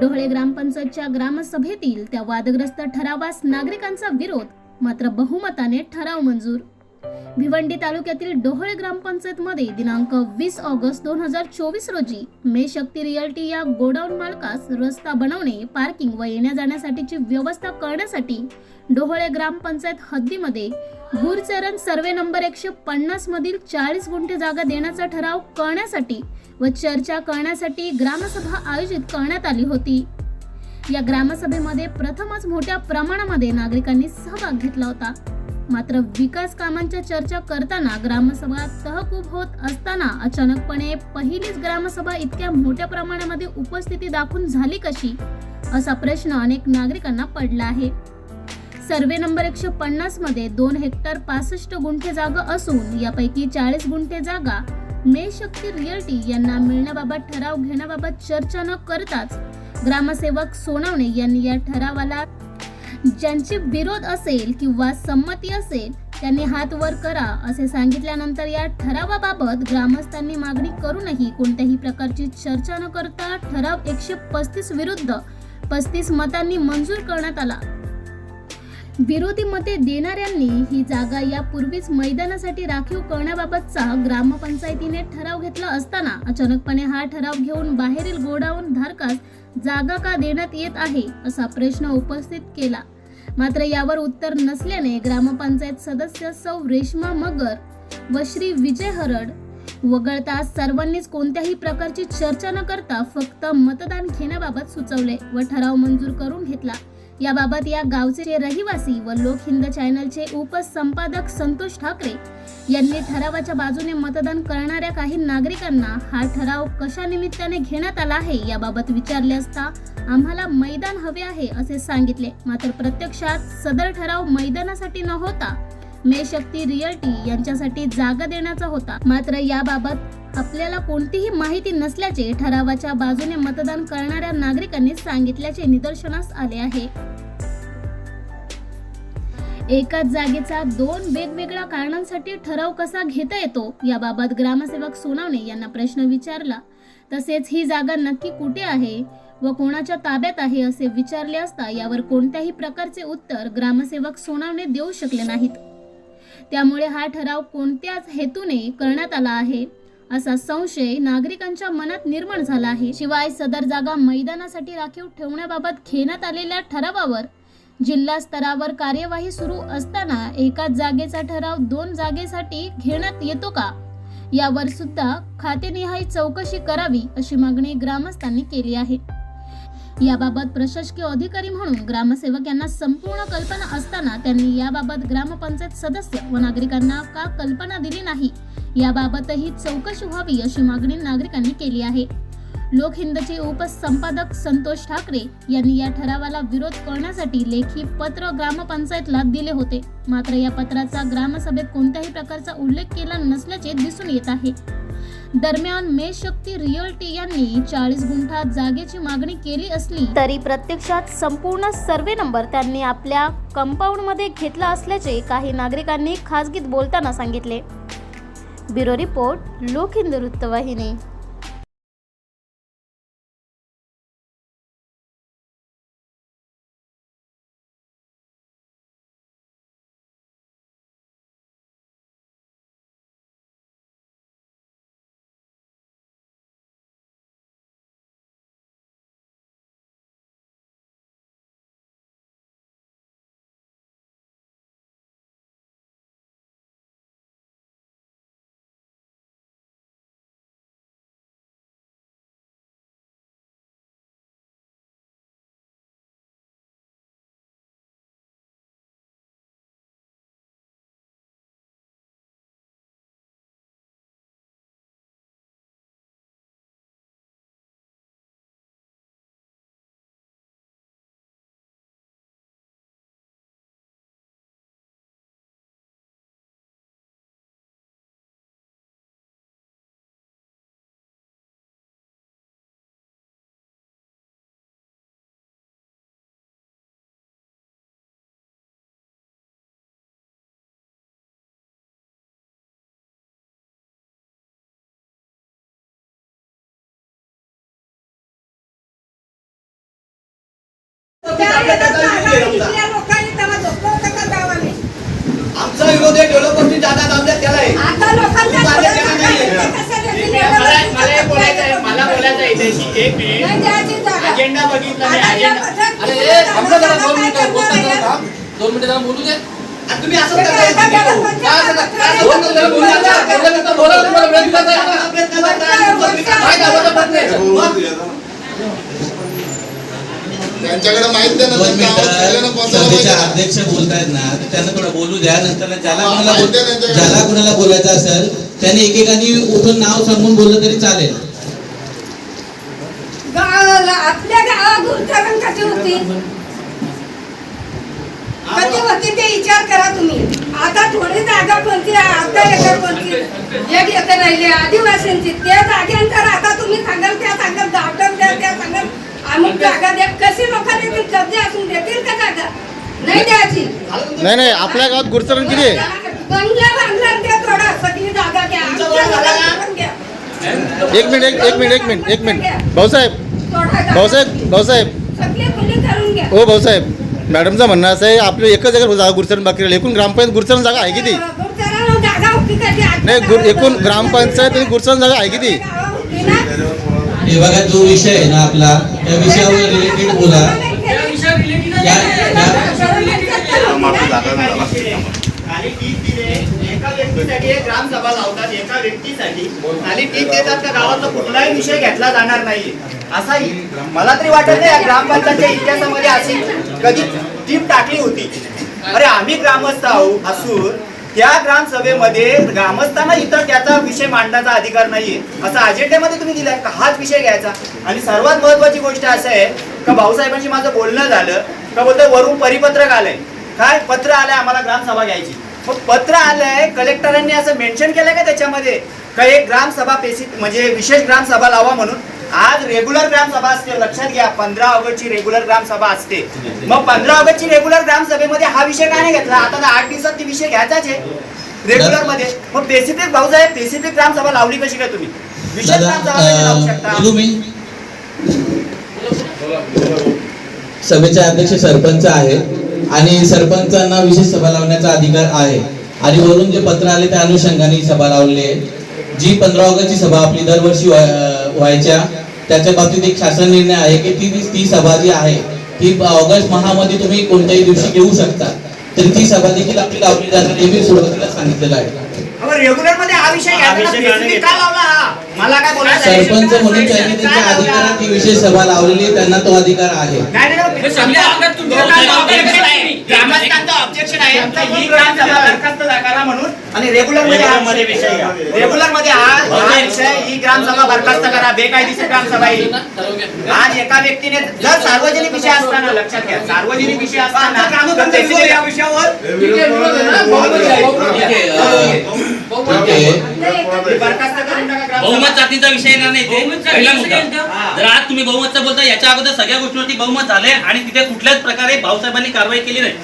डोहळे ग्रामपंचायतच्या ग्रामसभेतील त्या वादग्रस्त ठरावास नागरिकांचा विरोध मात्र बहुमताने ठराव मंजूर. भिवंडी तालुक्यातील डोहळे ग्रामपंचायतमध्ये दिनांक वीस ऑगस्ट दोन हजार चोवीस रोजी मे शक्ती रिअल्टी या गोडाऊन मालकास रस्ता बनवणे पार्किंग व येण्या जाण्यासाठीची व्यवस्था करण्यासाठी डोहळे ग्रामपंचायत हद्दीमध्ये गुरचरण सर्वे नंबर एकशे पन्नास मधील चाळीस गुंठे जागा देण्याचा ठराव करण्यासाठी व चर्चा करण्यासाठी ग्रामसभा आयोजित करण्यात आली होती. या ग्रामसभेमध्ये प्रथमच मोठ्या प्रमाणामध्ये नागरिकांनी सहभाग घेतला होता. मात्र विकास कामांच्या चर्चा करताना ग्रामसभा तहकूब होत असताना अचानकपणे पहिलीच ग्रामसभा इतक्या मोठ्या प्रमाणामध्ये उपस्थिती दाखवून झाली कशी? असा प्रश्न अनेक नागरिकांना पडला आहे. सर्वे नंबर एकशे पन्नासमध्ये दोन हेक्टर पासष्ट गुंठे जागा असून यापैकी चाळीस गुंठे जागा मे शक्ती रिअल्टी यांना मिळण्याबाबत ठराव घेण्याबाबत चर्चा न करताच ग्रामसेवक सोनवणे यांनी या ठरावाला ज्यांची विरोध असेल किंवा संमती असेल त्यांनी हात वर करा असे सांगितल्यानंतर या ठरावाबाबत ग्रामस्थांनी मागणी करूनही कोणत्याही प्रकारची चर्चा न करता ठराव एकशे पस्तीस विरुद्ध पस्तीस मतांनी मंजूर करण्यात आला. विरोधी मते देणाऱ्यांनी ही जागा यापूर्वीच मैदानासाठी राखीव करण्याबाबतचा ग्रामपंचायतीने ठराव घेतला असताना अचानकपणे हा ठराव घेऊन बाहेरील गोडाऊन धारकास जागा का देण्यात येत आहे असा प्रश्न उपस्थित केला. मात्र यावर उत्तर नसल्याने ग्रामपंचायत सदस्य सौ रेश्मा मगर व श्री विजय हरड वगळता सर्वांनीच कोणत्याही प्रकारची चर्चा न करता फक्त मतदान घेण्याबाबत सुचवले व ठराव मंजूर करून घेतला. याबाबत या गावचे रहिवासी व लोक हिंद चॅनलचे उपसंपादक संतोष ठाकरे यांनी ठरावाच्या बाजूने मतदान करणाऱ्या काही नागरिकांना हा ठराव कशा निमित्ताने घेण्यात आला आहे याबाबत विचारले असता आम्हाला मैदान हवे आहे असे सांगितले. मात्र प्रत्यक्षात सदर ठराव मैदानासाठी न होता मे शक्ती रिअल्टी यांच्यासाठी जागा देण्याचा होता. मात्र याबाबत आपल्याला कोणतीही माहिती नसल्याचे ठरावाच्या बाजूने मतदान करणाऱ्या नागरिकांनी सांगितल्याचे निदर्शनास आले आहे. एकाच जागेचा दोन वेगवेगळ्या कारणांसाठी ठराव कसा घेता येतो याबाबत ग्रामसेवक सोनावणे यांना प्रश्न विचारला. तसेच ही जागा नक्की कुठे आहे व कोणाच्या ताब्यात आहे असे विचारले असता यावर कोणत्याही प्रकारचे उत्तर ग्रामसेवक सोनावणे देऊ शकले नाहीत. त्यामुळे हा ठराव कोणत्याच हेतूने करण्यात आला आहे. असा संशय नागरिकांच्या मनात निर्माण झाला आहे. शिवाय सदर जागा मैदानासाठी राखीव ठेवण्याबाबत घेण्यात आलेल्या ठरावावर जिल्हा स्तरावर कार्यवाही सुरू असताना एकाच जागेचा ठराव दोन जागेसाठी घेण्यात येतो का? यावर सुद्धा खातेनिहाय चौकशी करावी अशी मागणी ग्रामस्थांनी केली आहे. याबाबत प्रशासकीय अधिकारी म्हणून ग्रामसेवक यांना संपूर्ण कल्पना असताना त्यांनी याबाबत ग्रामपंचायत सदस्य व नागरिकांना का कल्पना दिली नाही? याबाबतही चौकशी व्हावी अशी मागणी नागरिकांनी केली आहे. लोक हिंदचे उपसंपादक संतोष ठाकरे यांनी या ठरावाला विरोध करण्यासाठी लेखी पत्र ग्रामपंचायतला दिले होते. मात्र या पत्राचा ग्रामसभेत कोणत्याही प्रकारचा उल्लेख केला नसल्याचे दिसून येत आहे. दरम्यान मे शक्ती रिअल्टी यांनी चाळीस गुंठा जागेची मागणी केली असली तरी प्रत्यक्षात संपूर्ण सर्वे नंबर त्यांनी आपल्या कंपाऊंडमध्ये घेतला असल्याचे काही नागरिकांनी खासगीत बोलताना सांगितले. ब्युरो रिपोर्ट लोक हिंद वृत्तवाहिनी. आमचा. विरोध आहे डेव्हलपरची जागा दाबल्या त्याला आहे? मला हे बोलायचं आहे मला बोलायचं आहे इथे एक नाही मिनिट. अजेंडा बघितला मी अजेंडा अरे जरा दोन मिनिटं करणार बोलता आहे? जरा थांब. दोन मिनिटं जरा बोलू दे आणि तुम्ही असं ते करताय बोलू नका. बोलल्यानंतर बोला, तुम्हाला. प्रयत्न करताय काय आहे? मग त्यांच्याकडे माहीत नाही ना दोन त्यांचा आवाज सगळ्यांना मिनिटं पोहोचायला सभेचे पाहिजे. अध्यक्ष बोलतायत ना त्यांना थोडं बोलू द्या. नंतर ज्याला हा, कुणाला माहिती त्यांच्याकडे. ज्याला कुणाला बोलायचं असेल त्यांनी एकेकानी उठून नाव सांगून बोललं तरी चालेल. आपल्या गावात गुरुचरण कशी होती? कधी होती ते विचार करा तुम्ही. आता थोडी जागा कोणती अर्धा एकर कोणती एक एकर राहिली. आदिवासींची. त्या जाग्यांवर आता तुम्ही सांगाल त्या सांगाल दावटर द्या त्या सांगाल. अमुक जागा द्या कशी लोक देतील कब्जे असून देतील का जागा? नाही द्यायची. नाही नाही आपल्या गावात गुरुचरण किती आहे? बंगला बांधला द्या थोडा सगळी जागा घ्या. आमच्या लोकांना पण घ्या. एक मिनिट एक एक मिनिट एक मिनिट एक मिनिट. भाऊसाहेब थोडा जागा. भाऊसाहेब भाऊसाहेब. सगळी खुली करून घ्या. हो भाऊसाहेब मॅडमचं म्हणणं असं आहे आपलं एकच जागा जागा गुरुचरण बाकी राहिली. एकूण ग्रामपंचायत गुरुचरण जागा आहे किती? गुरुचरण जागा होती नाही गुर एकूण जागा ग्रामपंचायत आणि गुरुचरण जागा आहे किती? हे बघा जो विषय आहे ना आपला त्या विषयावर रिलेटेड बोला. दिले एका व्यक्तीसाठी एक ग्रामसभा लावतात एका व्यक्तीसाठी आणि टीप देतात त्या गावाचा कुठलाही विषय घेतला जाणार नाही असाही मला तरी वाटत नाही ग्रामपंचायतच्या इतिहासामध्ये अशी कधी टीप टाकली होती अरे आम्ही ग्रामस्थ आहो असून त्या ग्रामसभेमध्ये ग्रामस्थांना इतर त्याचा विषय मांडण्याचा अधिकार नाहीये. असं अजेंड्यामध्ये तुम्ही दिलाय का? हाच विषय घ्यायचा. आणि सर्वात महत्वाची गोष्ट असं आहे का भाऊसाहेबांशी माझं बोलणं झालं का बोलतो वरून परिपत्रक आलंय. काय? पत्र आलंय आम्हाला ग्रामसभा घ्यायची. मग पत्र आलंय कलेक्टरांनी असं मेन्शन केलंय का त्याच्यामध्ये? का एक ग्रामसभा पेसी म्हणजे विशेष ग्रामसभा लावा म्हणून? आज रेग्युलर ग्रामसभा असते. लक्षात घ्या पंधरा ऑगस्टची रेग्युलर ग्रामसभा असते. मग पंधरा ऑगस्टची रेग्युलर ग्रामसभेमध्ये हा विषय का नाही घेतला? आता तर आठ दिवसात ती विषय घ्यायचाच आहे. रेग्युलरमध्ये. मग स्पेसिफिक भाऊसाहेब स्पेसिफिक ग्रामसभा लावली कशी काय तुम्ही? विशेष ग्रामसभा लावू शकता? सभेचे अध्यक्ष सरपंच आहेत आणि सरपंचांना विशेष सभा लावण्याचा अधिकार आहे. आणि वरून जे पत्र आले त्या अनुषंगाने ही सभा लावली आहे. जी पंधरा ऑगस्टची सभा आपली दरवर्षी व्हाय- व्हायच्या त्याच्या बाबतीत एक शासन निर्णय आहे की ती ती सभा जी आहे ती ऑगस्ट महामध्ये तुम्ही कोणत्याही दिवशी घेऊ शकता. तर ती सभा देखील आपली लावली हे मी सुरुवातीला सांगितलेलं आहे? सरपंच म्हणून त्यांनी त्यांच्या? अधिकारात ही विशेष सभा लावलेली आहे, त्यांना तो अधिकार आहे. ग्रामस्थांचं objection आहे. ही ग्रामसभा बरखास्त करा म्हणून आणि रेग्युलरमध्ये हा विषय. रेग्युलरमध्ये हा हा विषय ही ग्रामसभा बरखास्त करा. बेकायदेशीर ग्रामसभा ही. आज एका व्यक्तीने जर सार्वजनिक विषय असताना लक्षात घ्या सार्वजनिक विषय असताना या विषयावर बहुमत जातीचा विषय येणार नाही ते बहुमत पहिला मुद्दा. जर आज तुम्ही बहुमतचं बोलता याच्या अगोदर सगळ्या गोष्टीवरती बहुमत झाले आणि तिथे कुठल्याच प्रकारे भाऊसाहेबांनी कारवाई केली नाही.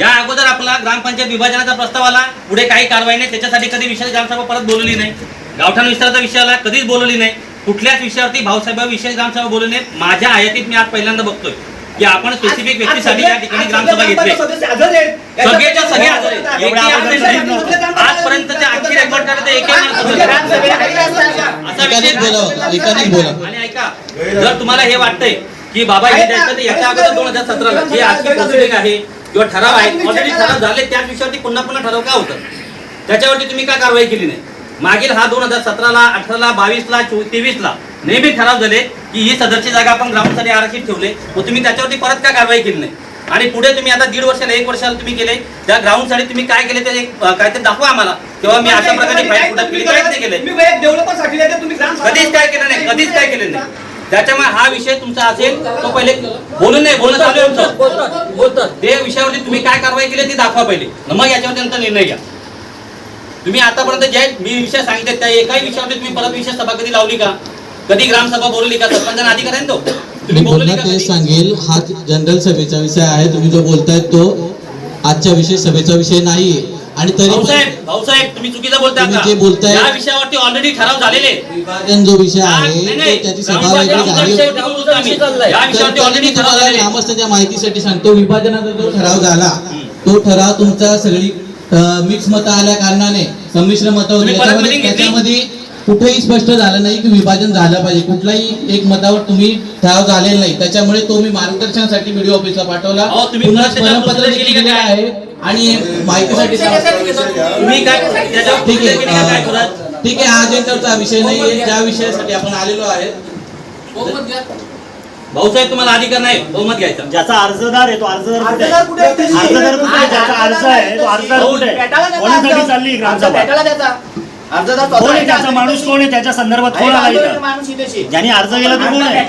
या अगोदर आपला ग्रामपंचायत विभाजनाचा प्रस्ताव आला. पुढे काही कारवाई नाही. त्याच्यासाठी कधी विशेष ग्रामसभा परत बोलवली नाही. गावठाण विस्ताराचा विषय आला. कधीच बोलवली नाही. कुठल्याच विषयावरती भाऊसाहेब विशेष ग्रामसभा बोलवली नाही माझ्या आयातीत मी आज पहिल्यांदा बघतोय. की आपण स्पेसिफिक व्यक्तीसाठी या ठिकाणी ग्रामसभा घेतली. सगळेच्या सगळे हजर आहेत. एकही absent नाही. आजपर्यंतच्या आणखी रेकॉर्ड करायचं एकही माणूस हजर नाही. ग्रामसभेला काही असताना. असा विषय एकानेच बोलावं. एकानेच बोला आणि ऐका जर तुम्हाला हे वाटतंय की बाबा हे द्यायचं तर याच्या अगोदर दोन हजार सतराला जे आजची प्रोसिडिंग आहे किंवा ठराव आहे ऑलरेडी ठराव झाले त्याच विषयावरती पुन्हा पुन्हा ठराव का होतं? त्याच्यावरती तुम्ही का कारवाई केली नाही? मागील हा दोन हजार सतराला अठराला बावीसला तेवीसला नेहमी ठराव झाले की ही सदरची जागा आपण ग्रामसाठी आरक्षित ठेवले. मग तुम्ही त्याच्यावरती परत का कारवाई केली नाही? आणि पुढे तुम्ही आता दीड वर्षाला एक वर्षाला तुम्ही केले. त्या ग्राउंडसाठी तुम्ही काय केले ते काहीतरी दाखवा आम्हाला. तेव्हा मी अशा प्रकारे कधीच काय केलं नाही कधीच काय केलं नाही. त्याच्यामुळे हा विषय तुमचा असेल तो पहिले बोलून नाही बोलणं चालू आहे तुमचं. ते विषयावरती तुम्ही काय कारवाई केली ती दाखवा पहिले. मग याच्यावर त्यांचा निर्णय घ्या. तुम्ही आतापर्यंत जे मी विषय सांगितले त्या एकाही विषयावरती तुम्ही परत विषय सभा कधी लावली का? कधी ग्रामसभा बोलवली का सरपंचांना अधिकार आहे तो तुम्ही का? सांगेल हा जनरल सभेचा विषय आहे तुम्ही जो बोलतायत तो आजच्या विषय सभेचा विषय नाहीये आणि तरी पण भाऊसाहेब भाऊसाहेब तुम्ही चुकीचं बोलताय तुम्ही का जे बोलताय- या विषयावरती ऑलरेडी ठराव झालेले आहेत. विभाजन जो विषय नाही, आहे तो नाही, त्याची ग्रामपंचायत- सभा वगैरे ग्रामपंचायत झाली विषय ठेवून बोलतो आम्ही. या तर विषयावरती तरी ऑलरेडी मी ठराव तुम्हाला झालेले. ग्रामस्थांच्या माहितीसाठी सांगतो विभाजनाचा जो ठराव झाला तो ठराव तुमचा सगळी मिक्स मतं आल्या कारणाने संमिश्र मतं होती तुम्ही परत त्याच्यामध्ये meeting घेतली? त्याच्यामध्ये कुठेही स्पष्ट झालं नाही की विभाजन झालं पाहिजे कुठलाही एक मतावर तुम्ही ठराव झालेला नाही त्याच्यामुळे तो मी मार्गदर्शनासाठी व्हिडिओ ऑफिसला पाठवला पुन्हा स्मरणपत्र देखील? आहे आणि माहितीसाठी ठीक आहे ठीक आहे हा अजेंडाचा विषय नाहीये ज्या विषयासाठी आपण आलेलो आहे बहुमत घ्या. भाऊसाहेब तुम्हाला अधिकार नाही बहुमत घ्यायचा ज्याचा अर्जदार आहे तो अर्जदार कुठे अर्जदार कुठे आहे? आहे? अर्जदार कुठे आहे? ज्याचा अर्ज आहे तो अर्जदार कुठे आहे? कोणासाठी. चालली ही ग्रामसभा. कोण. त्याचा माणूस कोण आहे त्याच्या संदर्भात कोण आहे आला इथं. ज्यांनी अर्ज केला तो कोण आहे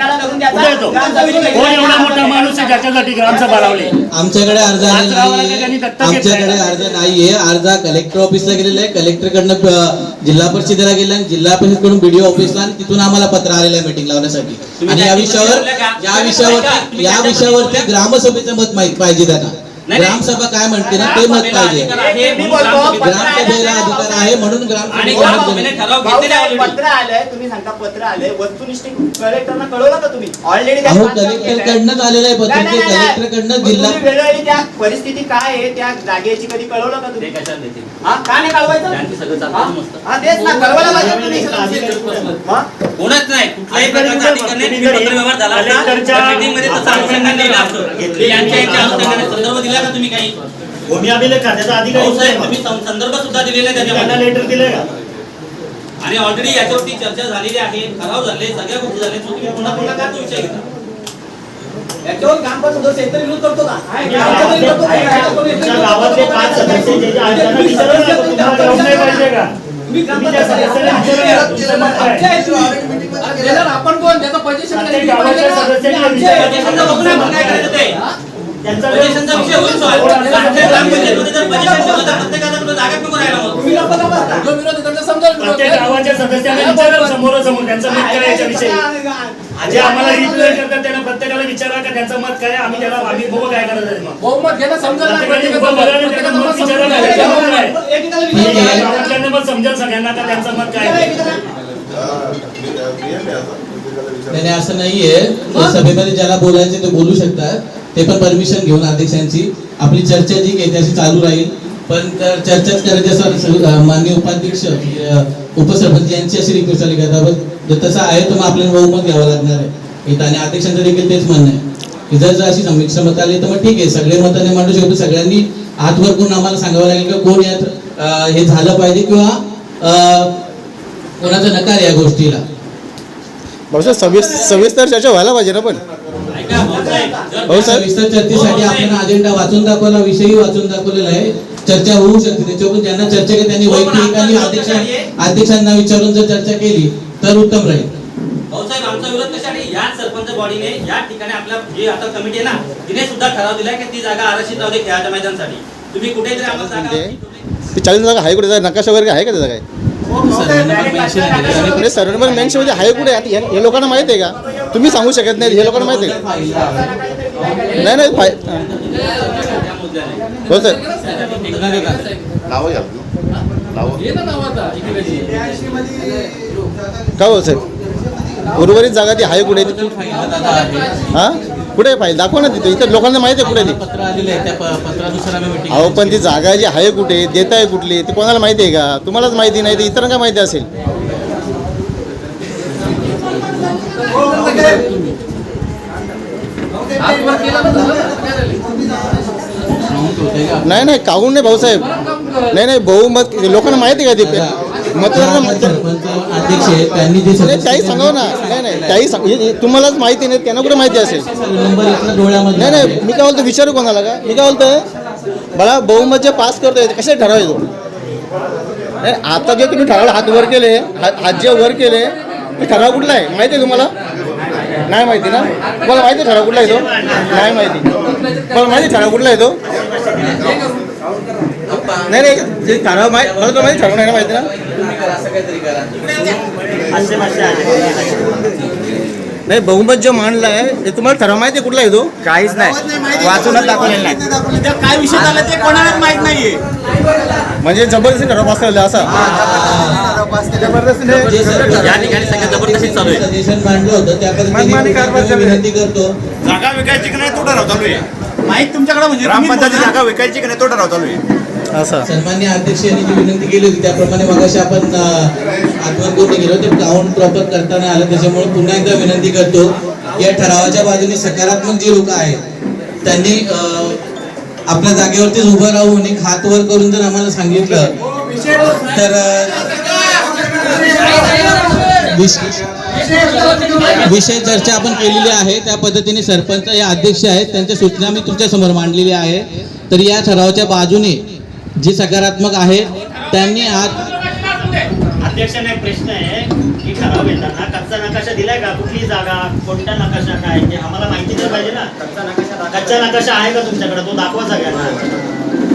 कुठे कोण एवढा मोठा माणूस आहे ज्याच्यासाठी ग्रामसभा लावली आमच्याकडे अर्ज आमच्याकडे. अर्ज नाहीये अर्ज कलेक्टर ऑफिसला गेलेला आहे कलेक्टरकडनं प- जिल्हा परिषदेला गेला आणि जिल्हा परिषदकडून बीडीओ ऑफिसला आणि तिथून आम्हाला पत्र आलेलं आहे मीटिंग लावण्यासाठी तुम्ही आणि या विषयावर? या तुम्ही या विषयावरती? ग्रामसभेचं मत माहीत पाहिजे त्यांना. ग्रामसभा काय म्हणते ना ते मत पाहिजे. अधिकार आहे मी म्हणून बोलतो, ग्रामसभेला- अधिकार आहे. म्हणून ऑलरेडी पत्र आलंय तुम्ही सांगता पत्र आलंय. वस्तुनिष्ठ कलेक्टरना कळवलं का तुम्ही? ऑलरेडी अहो कलेक्टरकडनंच आलेलं आहे पत्र ते कलेक्टरकडनं जिल्हा वेळोवेळी त्या परिस्थिती काय आहे त्या जागेची कधी कळवलं का तुम्ही? कशाला देतील? हा का नाही कळवायचं? हा? तेच ना कळवायला पाहिजे तुम्ही? कोणच नाही कुठल्याही प्रकारचा अधिकार व्यवहार झाला कलेक्टरच्या- मीटिंगमध्ये तसं अनुषंगाने लिहिलं असतं की यांच्या यांच्या अनुषंगाने संदर्भ दिला का तुम्ही काही? भूमी अभिलेख खात्याचा अधिकारी आहे? तुम्ही सं- संदर्भ सुद्धा दिलेले नाही त्यांना त्याच्यामध्ये लेटर दिलंय का? आणि ऑलरेडी याच्यावरती चर्चा झालेली आहे ठराव झाले सगळ्या गोष्टी झाल्या. मग तुम्ही पुन्हा पुन्हा काय तो विषय घेता? याच्यावर ग्रामपंचायत सदस्य एकतरी विरोध करतो का? तुमच्या गावातले पाच सदस्य जे जे आहेत त्यांना विचारा ना, तुम्हाला जबाब नाही पाहिजे का? आपण कोण त्याचा त्यांचा पोझिशनचा विषय होईल प्रत्येकाला कुठं जागाच नको राहायला मग? तुम्ही लोकं का बसता? जो विरोध आहे त्यांचा समजा विरोध प्रत्येक आहे. गावाच्या सदस्यांना विचारा समोरासमोर त्यांचं मत काय याच्याविषयी जे आम्हाला रिप्लाय करतात त्यांना प्रत्येकाला विचारा का त्यांचं मत काय आम्ही त्याला आम्ही बघू काय करायचं मग? बहुमत समजा मत- समजेल सगळ्यांना का त्यांचं मत काय नाही, असं नाहीये. सभेमध्ये ज्याला बोलायचे ते बोलू शकतात. ते पण परमिशन घेऊन अध्यक्षांची आपली चर्चा जी काही त्याची चालू राहील पण तर चर्चाच करायची सर माननीय उपाध्यक्ष म्हणजे, उपसरपंच यांची अशी रिक्वेस्ट आली का? जर तसं आहे तर मग आपल्याला बहुमत घ्यावं लागणार आहे. इथं आणि अध्यक्षांचं देखील तेच म्हणणं आहे. जर जर अशी समीक्षा मत आली तर मग ठीक आहे. सगळे मताने मांडू शकतो. सगळ्यांनी आतवर कोण आम्हाला सांगावं लागेल का कोण यात हे झालं पाहिजे किंवा कोणाचा नकार या गोष्टीला. सविस्तर चर्चा व्हायला पाहिजे ना पण? ऐका भाऊसाहेब जर भाऊसाहेब सविस्तर चर्चेसाठी आपण अजेंडा वाचून दाखवला विषयही वाचून दाखवलेला आहे. चर्चा होऊ शकते. त्याच्यावर ज्यांना चर्चा केली त्यांनी वैयक्तिक आणि अध्यक्ष अध्यक्षांना विचारून जर चर्चा केली तर उत्तम राहील. भाऊसाहेब आमचा विरोध कशासाठी? या सरपंच बॉडीने या ठिकाणी आपल्या जी आता कमिटी आहे ना तिने सुद्धा ठराव दिलाय की ती जागा आरक्षित राहू दे खेळाच्या मैदानासाठी. तुम्ही कुठेतरी आम्हाला जागा ते चाळीस जागा आहे कुठे जागा नकाशा वगैरे आहे का त्याचा काय? म्हणजे सर्व मेन्शन म्हणजे आहे कुठे आता हे हे लोकांना माहिती आहे का? तुम्ही सांगू शकत नाही हे लोकांना माहिती आहे. का नाही नाही फाय हो सर का हो सर उर्वरित जागा ती आहे? कुठे हां? कुठे फाईल दाखवा ना तिथे. इथं लोकांना माहिती आहे कुठे ती. पत्र आलेलं आहे त्या प- पत्रानुसार आम्ही meeting अहो पण ती जागा जी आहे कुठे देत आहे कुठली ती कोणाला माहिती आहे का? तुम्हालाच माहिती नाही तर इतरांना माहिती असेल? नाही नाही काहून नाही भाऊसाहेब नाही नाही बहुमत लोकांना माहिती आहे का ते? सरपंच अध्यक्ष आहेत त्यांनी जे त्याही सांगावं ना. नाही नाही त्याही सांग हे- हे तुम्हालाच माहिती नाही त्यांना कुठे माहिती असेल? नंबर इथला डोळ्यामध्ये नाही नाही. मी काय बोलतो विचारू कोणाला का? मी काय बोलतोय? मला बहुमत जे पास करतोय ते कसे ठरवायचो नाही आता जे तुम्ही ठराव हात वर केले हात हात जे वर केले ते ठराव कुठला आहे? माहिती आहे तुम्हाला? नाही माहिती ना? तुम्हाला माहिती आहे ठराव कुठला आहे तो? नाही माहिती. तुम्हाला माहिती आहे ठराव कुठला आहे तो? नाही नाही जे ठराव माहिती मला तो माहिती ठराव नाही ना माहिती ना? करा, असं काहीतरी करा. असे मासे आहे नाही बहुमत जे मांडलं आहे ते तुम्हाला ठराव माहिती आहे कुठला आहे तो? काहीच नाही. वाचूनच दाखवलेलं नाही. काय विषय झाला ते कोणालाच माहीत नाहीये. म्हणजे जबरदस्ती ठराव पास केलेला असा. या ठिकाणी जबरदस्ती चालू आहे. विनंती करतो. जागा विकायची की नाही तो ठराव चालू आहे. माहीत तुमच्याकडे म्हणजे ग्रामपंचायती जागा विकायची की नाही तो ठराव चालू आहे. असा. सन्मान्य अध्यक्ष यांनी जी विनंती केली होती त्याप्रमाणे मगाशी आपण आठवण गेलो ते काउंट प्रॉपर करताना आलं त्याच्यामुळे पुन्हा एकदा विनंती करतो या ठरावाच्या बाजूने सकारात्मक जी लोक आहेत त्यांनी आपल्या जागेवरतीच उभं राहून एक हात वर करून जर आम्हाला सांगितलं तर विषय चर्चा आपण केलेली आहे त्या पद्धतीने सरपंच या अध्यक्ष आहेत त्यांच्या सूचना मी तुमच्यासमोर मांडलेली आहे. तर या ठरावाच्या बाजूने जे सकारात्मक आहेत त्यांनी आज अध्यक्षांना एक प्रश्न आहे की ठराव येताना कच्चा नकाशा दिलाय का? कुठली जागा कोणता नकाशा काय? ते आम्हाला माहिती तर पाहिजे ना. कच्चा नकाशा कच्चा नकाशा आहे का तुमच्याकडे? तो दाखवा सगळ्यांना.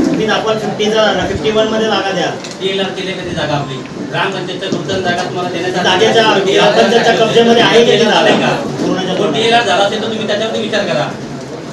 तुम्ही दाखवा फिफ्टीचा फिफ्टी वनमध्ये जागा द्या. ती लढ केली कधी जागा आपली? ग्रामपंचायतच्या नूतन जागा तुम्हाला देण्यात जागेच्या ग्रामपंचायतच्या कब्जामध्ये आहे की पूर्ण. DLR झाला असेल तर तुम्ही त्याच्यावरती विचार करा.